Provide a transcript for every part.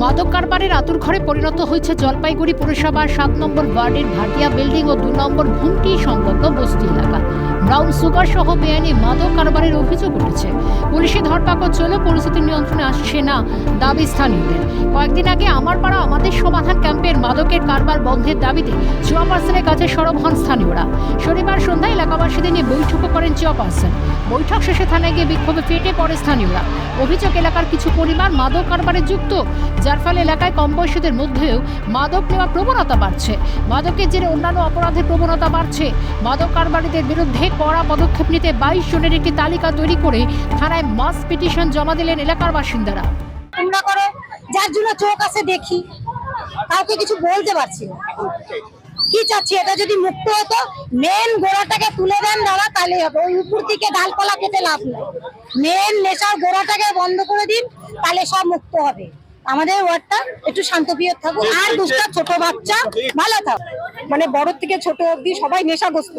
মাদকের আতুর ঘরে পরিণত হয়েছে জলপাইগুড়ি পুরসভার সাত নম্বর ওয়ার্ডের ভাটিয়া বিল্ডিং ও দু নম্বর ঘুমটি সংলগ্ন বস্তি এলাকা। ব্রাউন সুগার সহ বেআইনি মাদক কারবারের অভিযোগ উঠেছে। পুলিশি ধরপাকড় চলে পরিস্থিতি নিয়ন্ত্রণে আসছে না দাবি স্থানীয়দের। কয়েকদিন আগে আমার পাড়া আমাদের সমাধান ক্যাম্পের মাদকের কারবার বন্ধের দাবিতে চেয়ারপারসনের কাছে সরব হন স্থানীয়রা। শনিবার সন্ধ্যায় এলাকাবাসীদের নিয়ে বৈঠকও করেন চেয়ারপারসন বৈঠক শেষে থানায় গিয়ে বিক্ষোভে ফেটে পড়ে স্থানীয়রা। অভিযোগ, এলাকার কিছু পরিবার মাদক কারবারে যুক্ত, যার ফলে এলাকায় কম বয়সীদের মধ্যেও মাদক নেওয়ার প্রবণতা বাড়ছে। মাদকের জেরে অন্যান্য অপরাধের প্রবণতা বাড়ছে। মাদক কারবারিদের বিরুদ্ধে কড়া পদক্ষেপ নিতে বাইশ জনের একটি তালিকা তৈরি করে থানায় মাস পিটিশন জমা দিলেন এলাকার বাসিন্দারা। করো, যার জন্য চোখ আছে দেখি। কাউকে কিছু বলতে পারছি না। কি চাচ্ছি, এটা যদি মুক্ত হতো মেন গোড়াটাকে তুলে দেন দাদা তাহলে হবে। ওই উপর থেকে ডালপালা কেটে লাভ নেই। মেন নেশার গোড়াটাকে বন্ধ করে দিন, তাহলে সব মুক্ত হবে। আমাদের ওয়ার্ডটা একটু শান্তপ্রিয় থাকুক। আর দুষ্টা ছোট বাচ্চা, ভালো থাক। মানে বড় থেকে ছোট অব্দি সবাই নেশাগ্রস্ত।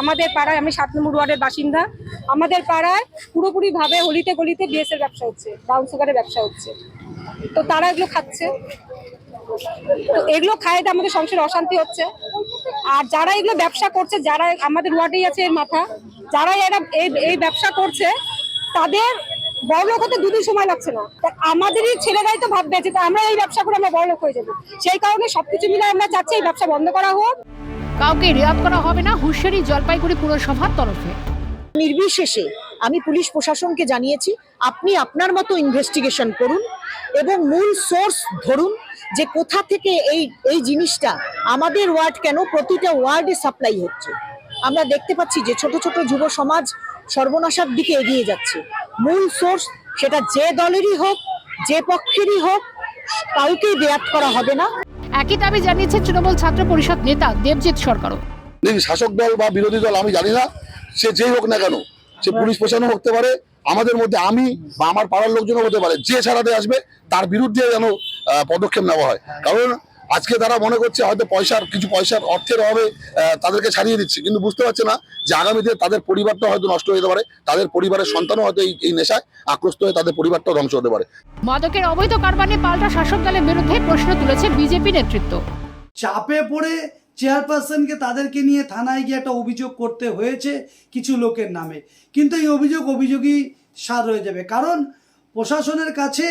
আমাদের পাড়ায়, আমি সাত নম্বর ওয়ার্ডের বাসিন্দা, আমাদের পাড়ায় পুরোপুরি ভাবে হলিতে গলিতে বিএসের ব্যবসা হচ্ছে ব্রাউন সুগারের ব্যবসা হচ্ছে। তো তারা এগুলো খাচ্ছে। তো এগুলো খায় আমাদের সংসারে অশান্তি হচ্ছে। আর যারা এগুলো ব্যবসা করছে, যারা আমাদের ওয়ার্ডেই আছে এর মাথা, যারা এরা এই এই ব্যবসা করছে, তাদের বড়লোক হতে দুদিন সময় লাগছে না। আমাদেরই ছেলেরাই তো ভাববে যে আমরা এই ব্যবসা করে আমরা বড়লোক হয়ে যাব। সেই কারণে সবকিছু মিলে আমরা চাচ্ছি এই ব্যবসা বন্ধ করা হোক। কাউকে রেয়াত করা হবে না হুঁশিয়ারি জলপাইগুড়ি পুরসভার তরফে। নির্বিশেষে আমি পুলিশ প্রশাসনকে জানিয়েছি, আপনি আপনার মতো ইনভেস্টিগেশন করুন এবং মূল সোর্স ধরুন যে কোথা থেকে এই এই জিনিসটা আমাদের ওয়ার্ড কেন প্রতিটা ওয়ার্ডে সাপ্লাই হচ্ছে। আমরা দেখতে পাচ্ছি যে ছোট ছোট যুব সমাজ সর্বনাশার দিকে এগিয়ে যাচ্ছে। মূল সোর্স সেটা যে দলেরই হোক, যে পক্ষেরই হোক, কাউকেই বেয়াত করা হবে না। একই দাবি জানিয়েছে তৃণমূল ছাত্র পরিষদ নেতা দেবজিৎ সরকারও। শাসক দল বা বিরোধী দল, আমি জানি না। সে যেই হোক না কেন, সে পুলিশ প্রশাসনও হতে পারে, আমাদের মধ্যে আমি বা আমার পাড়ার লোকজনও হতে পারে, যে ছাড়াতে আসবে, তার বিরুদ্ধে যেন পদক্ষেপ নেওয়া হয়। কারণ আজকে তারা মনে করছে হয়তো পয়সার কিছু পয়সার অর্থের অভাবে তাদেরকে ছাড়িয়ে দিচ্ছে। কিন্তু বুঝতে পারছে না যে আগামীতে তাদের পরিবারটা হয়তো নষ্ট হয়ে যেতে পারে তাদের পরিবারের সন্তানও হয়তো এই এই নেশায় আক্রস্ত হয়ে তাদের পরিবারটাও ধ্বংস হতে পারে। মাদকের অবৈধ কারবার নিয়ে পাল্টা শাসক দলের বিরুদ্ধে প্রশ্ন তুলেছে বিজেপি নেতৃত্ব। চাপে পড়ে চেয়ারপারসনকে তাদেরকে নিয়ে থানায় গিয়ে একটা অভিযোগ করতে হয়েছে কিছু লোকের নামে। কিন্তু এই অভিযোগ অভিযোগই সার হয়ে যাবে। কারণ প্রশাসনের কাছে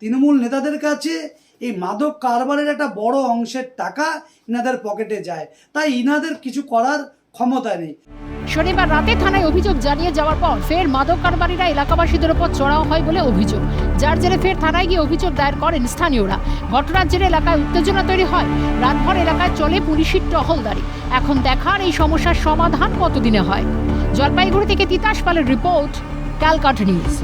তৃণমূল নেতাদের কাছে এই মাদক কারবারের একটা বড় অংশের টাকা ইনাদের পকেটে যায়। তাই ইনাদের কিছু করার ক্ষমতা নেই। শনিবার রাতে থানায় অভিযোগ জানিয়ে যাওয়ার পর ফের মাদক কারবারিরা এলাকাবাসীদের ওপর চড়াও হয় বলে অভিযোগ। যার জেরে ফের থানায় গিয়ে অভিযোগ দায়ের করেন স্থানীয়রা। ঘটনার জেরে এলাকায় উত্তেজনা তৈরি হয়। রাতভর এলাকায় চলে পুলিশের টহলদারি। এখন দেখার এই সমস্যার সমাধান কতদিনে হয়? জলপাইগুড়ি থেকে তিতাস পালের রিপোর্ট, ক্যালকাটা নিউজ।